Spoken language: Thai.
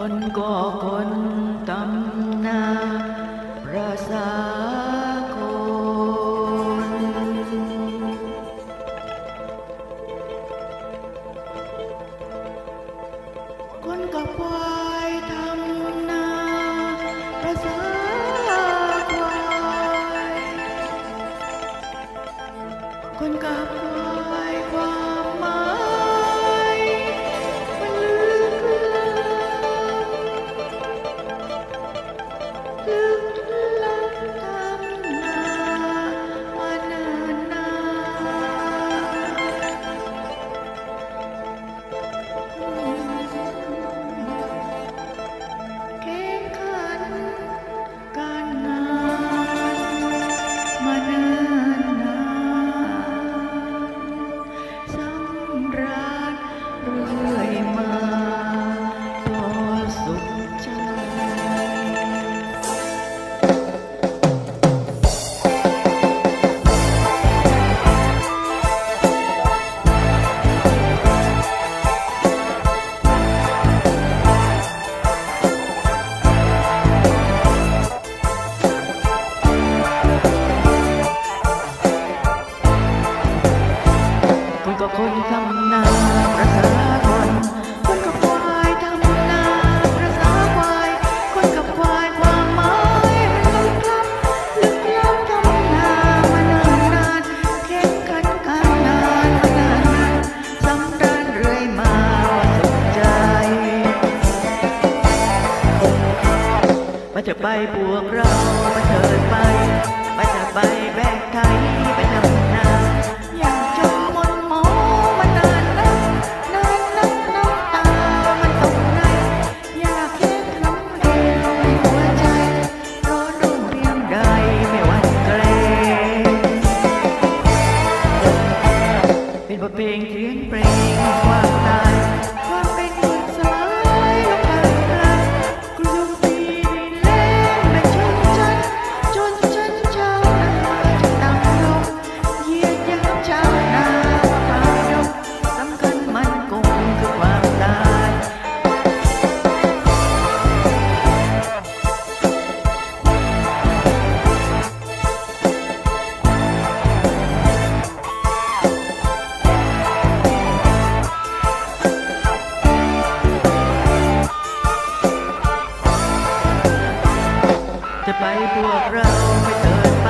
คนก็คนตำนาประสาคนคนกับควายทำนาประสาควายคนกับควายำนาประสาคนคนกับควายทำนาประสาควายคนกับควายความหมายมันลึกล้ำลึกล้ำทำนามานานนานแข่งขันการงานนานนานสำราญเรื่อยมาว่าสุขใจมาเถอะไปพวกเรามาเถิดไป เป็ ไปพวกเราไม่เกินไป